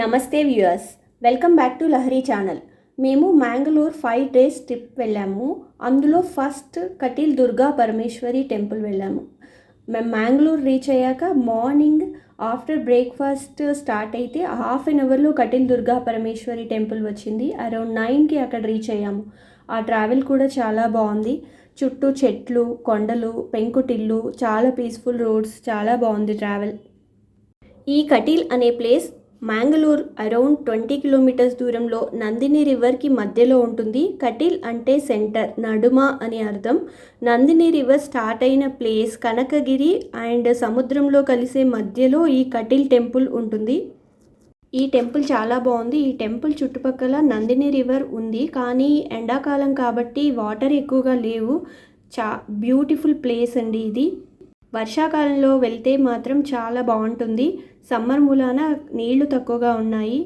నమస్తే viewers welcome back to Lahari channel. మేము Mangaluru five days trip వెళ్ళాము. అందులో ఫస్ట్ కటిల్ దుర్గా పరమేశ్వరి టెంపుల్ వెళ్ళాము. మేము మ్యాంగ్లూర్ రీచ్ అయ్యాక మార్నింగ్ ఆఫ్టర్ బ్రేక్ఫాస్ట్ స్టార్ట్ అయితే హాఫ్ అన్ అవర్లో కటిల్ దుర్గా పరమేశ్వరి టెంపుల్ వచ్చింది. అరౌండ్ నైన్కి అక్కడ రీచ్ అయ్యాము. ఆ ట్రావెల్ కూడా చాలా బాగుంది. చుట్టూ చెట్లు కొండలు పెంకుటిల్లు చాలా పీస్ఫుల్ రోడ్స్ చాలా బాగుంది ట్రావెల్. ఈ కటిల్ అనే place Mangalore around twenty kilometres దూరంలో నందిని రివర్కి మధ్యలో ఉంటుంది. కటిల్ అంటే సెంటర్ నడుమ అని అర్థం. నందిని రివర్ స్టార్ట్ అయిన ప్లేస్ కనకగిరి అండ్ సముద్రంలో కలిసే మధ్యలో ఈ కటిల్ టెంపుల్ ఉంటుంది. ఈ టెంపుల్ చాలా బాగుంది. ఈ టెంపుల్ చుట్టుపక్కల నందిని రివర్ ఉంది. కానీ ఎండాకాలం కాబట్టి వాటర్ ఎక్కువగా లేవు. చా బ్యూటిఫుల్ ప్లేస్ అండి ఇది. వర్షాకాలంలో వెళ్తే మాత్రం చాలా బాగుంటుంది. సమ్మర్ మూలాన నీళ్ళు తక్కువగా ఉన్నాయి.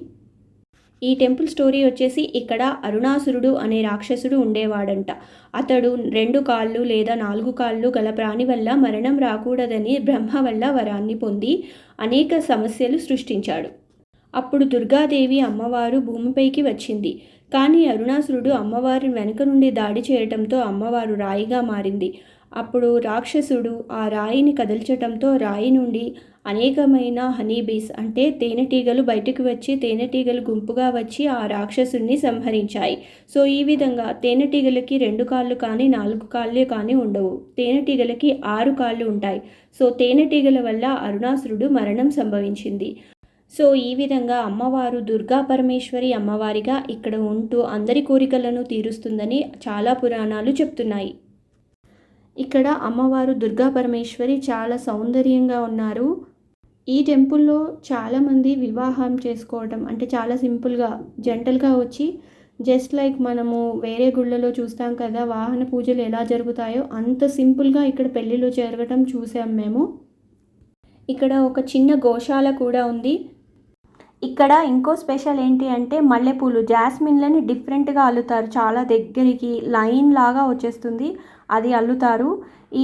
ఈ టెంపుల్ స్టోరీ వచ్చేసి ఇక్కడ అరుణాసురుడు అనే రాక్షసుడు ఉండేవాడంట. అతడు రెండు కాళ్ళు లేదా నాలుగు కాళ్ళు గల ప్రాణి వల్ల మరణం రాకూడదని బ్రహ్మ వల్ల వరాన్ని పొంది అనేక సమస్యలు సృష్టించాడు. అప్పుడు దుర్గాదేవి అమ్మవారు భూమిపైకి వచ్చింది. కానీ అరుణాసురుడు అమ్మవారి వెనుక నుండి దాడి చేయటంతో అమ్మవారు రాయిగా మారింది. అప్పుడు రాక్షసుడు ఆ రాయిని కదిల్చటంతో రాయి నుండి అనేకమైన హనీబీస్ అంటే తేనెటీగలు బయటకు వచ్చి తేనెటీగలు గుంపుగా వచ్చి ఆ రాక్షసుడిని సంహరించాయి. సో ఈ విధంగా తేనెటీగలకి రెండు కాళ్ళు కానీ నాలుగు కాళ్ళు కానీ ఉండవు. తేనెటీగలకి ఆరు కాళ్ళు ఉంటాయి. సో తేనెటీగల వల్ల అరుణాసురుడు మరణం సంభవించింది. సో ఈ విధంగా అమ్మవారు దుర్గా పరమేశ్వరి అమ్మవారిగా ఇక్కడ ఉంటూ అందరి కోరికలను తీరుస్తుందని చాలా పురాణాలు చెప్తున్నాయి. ఇక్కడ అమ్మవారు దుర్గా పరమేశ్వరి చాలా సౌందర్యంగా ఉన్నారు. ఈ టెంపుల్లో చాలామంది వివాహం చేసుకోవటం అంటే చాలా సింపుల్గా జంటలుగా వచ్చి జస్ట్ లైక్ మనము వేరే గుళ్ళలో చూస్తాం కదా వాహన పూజలు ఎలా జరుగుతాయో అంత సింపుల్గా ఇక్కడ పెళ్ళిళ్ళు జరగటం చూసాం మేము. ఇక్కడ ఒక చిన్న గోశాల కూడా ఉంది. ఇక్కడ ఇంకో స్పెషల్ ఏంటి అంటే మల్లెపూలు. జాస్మిన్లని డిఫరెంట్గా అల్లుతారు. చాలా దగ్గరికి లైన్ లాగా వచ్చేస్తుంది. అది అల్లుతారు.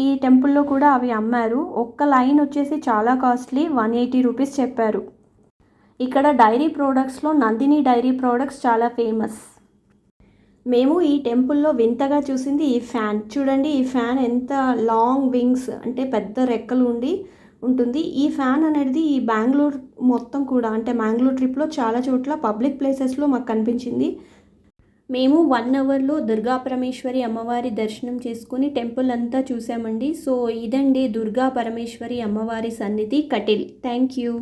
ఈ టెంపుల్లో కూడా అవి అమ్మారు. ఒక్క లైన్ వచ్చేసి చాలా కాస్ట్లీ. వన్ ఎయిటీ రూపీస్ చెప్పారు. ఇక్కడ డైరీ ప్రోడక్ట్స్లో నందిని డైరీ ప్రోడక్ట్స్ చాలా ఫేమస్ మేము ఈ టెంపుల్లో వింతగా చూసింది ఈ ఫ్యాన్. చూడండి ఈ ఫ్యాన్ ఎంత లాంగ్ వింగ్స్ అంటే పెద్ద రెక్కలు ఉండి ఉంటుంది. ఈ ఫ్యాన్ అనేది ఈ బెంగళూరు మొత్తం కూడా అంటే మ్యాంగ్లూర్ ట్రిప్లో చాలా చోట్ల పబ్లిక్ ప్లేసెస్లో మాకు కనిపించింది. మేము వన్ అవర్లో దుర్గా పరమేశ్వరి అమ్మవారి దర్శనం చేసుకుని టెంపుల్ అంతా చూసామండి. సో ఇదండి దుర్గా పరమేశ్వరి అమ్మవారి సన్నిధి కటిల్. Thank you